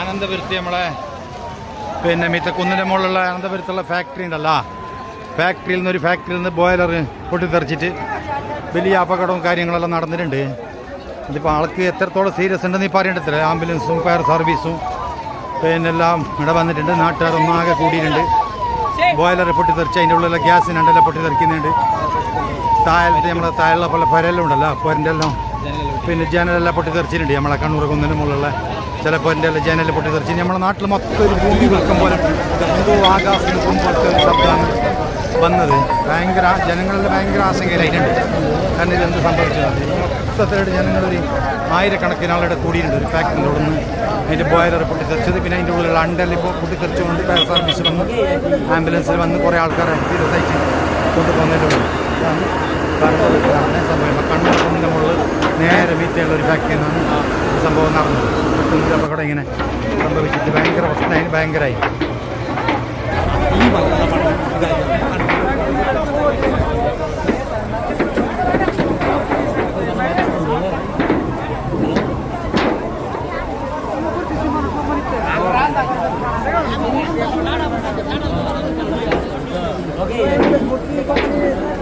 അനന്തപുരത്ത് നമ്മളെ പിന്നെ മിറ്റക്കുന്നിന്റെ മുകളിലുള്ള അനന്തപുരത്തുള്ള ഫാക്ടറി ഉണ്ടല്ലോ. ഫാക്ടറിയിൽ നിന്ന് ഒരു ഫാക്ടറിയിൽ നിന്ന് ബോയിലർ പൊട്ടിത്തെറിച്ചിട്ട് വലിയ അപകടവും കാര്യങ്ങളെല്ലാം നടന്നിട്ടുണ്ട്. ഇതിപ്പോൾ ആൾക്ക് എത്രത്തോളം സീരിയസ് ഉണ്ടെന്ന് ഇപ്പോൾ അറിയേണ്ടത്തില്ല ആംബുലൻസും ഫയർ സർവീസും പിന്നെ എല്ലാം ഇവിടെ വന്നിട്ടുണ്ട്. നാട്ടുകാർ ഒന്നാകെ കൂടിയിട്ടുണ്ട്. ബോയിലർ പൊട്ടിത്തെറിച്ച് അതിന്റെ ഉള്ളിലെ ഗ്യാസിനുണ്ടെല്ലാം പൊട്ടിത്തെറിക്കുന്നുണ്ട്. താഴത്തെ നമ്മളെ താഴെയുള്ള പോലെ പുരയെല്ലാം ഉണ്ടല്ലോ പുരന്റെ എല്ലാം. പിന്നെ ജനലെല്ലാം പൊട്ടിത്തെറിച്ചിട്ടുണ്ട് നമ്മളെ കണ്ണൂർ കുന്നിന് മുകളിലുള്ള ചില എന്റെ ജനൽ പൊട്ടിത്തെറിച്ച് നമ്മുടെ നാട്ടിൽ മൊത്തം ഒരു ഭൂമി വിൽക്കും പോലെ എന്തോ ആകാശം പോലത്തെ ഒരു ശബ്ദമാണ് വന്നത്. ഭയങ്കര ജനങ്ങളുടെ ഭയങ്കര ആശങ്കയിലായിട്ടുണ്ട് കാരണം ഇതെന്ത് സംഭവിച്ചത്? മൊത്തത്തിലായിട്ട് ജനങ്ങളൊരു ആയിരക്കണക്കിന് ആളുടെ കൂടിയിട്ടുണ്ട്. ഒരു ഫാക്ടറിന്റെ അവിടെ നിന്ന് അതിന്റെ ബോയിലർ പൊട്ടിത്തെറിച്ചത് പിന്നെ അതിന്റെ ഉള്ളിലുള്ള അണ്ടൽ ഇപ്പോൾ പൊട്ടിത്തെറിച്ചുകൊണ്ട് ഫയർ സർവീസ് വന്ന് ആംബുലൻസിൽ വന്ന് കുറേ ആൾക്കാരെ സീരിയസായിട്ട് കൊണ്ടുപോകുന്നതിലുള്ളൂ അതാണ് കാരണം സംഭവം കണ്ണൂർ കുന്നിന്റെ മുകളിൽ നേരെ വീട്ടിലുള്ള ഒരു ഫാക്ടറിയിൽ നിന്നാണ് സംഭവം നടന്നത്. അവിടെ ഇങ്ങനെ സംഭവിച്ചിട്ട് ഭയങ്കര പ്രശ്നമായി ഭയങ്കരമായി ഈ Okay.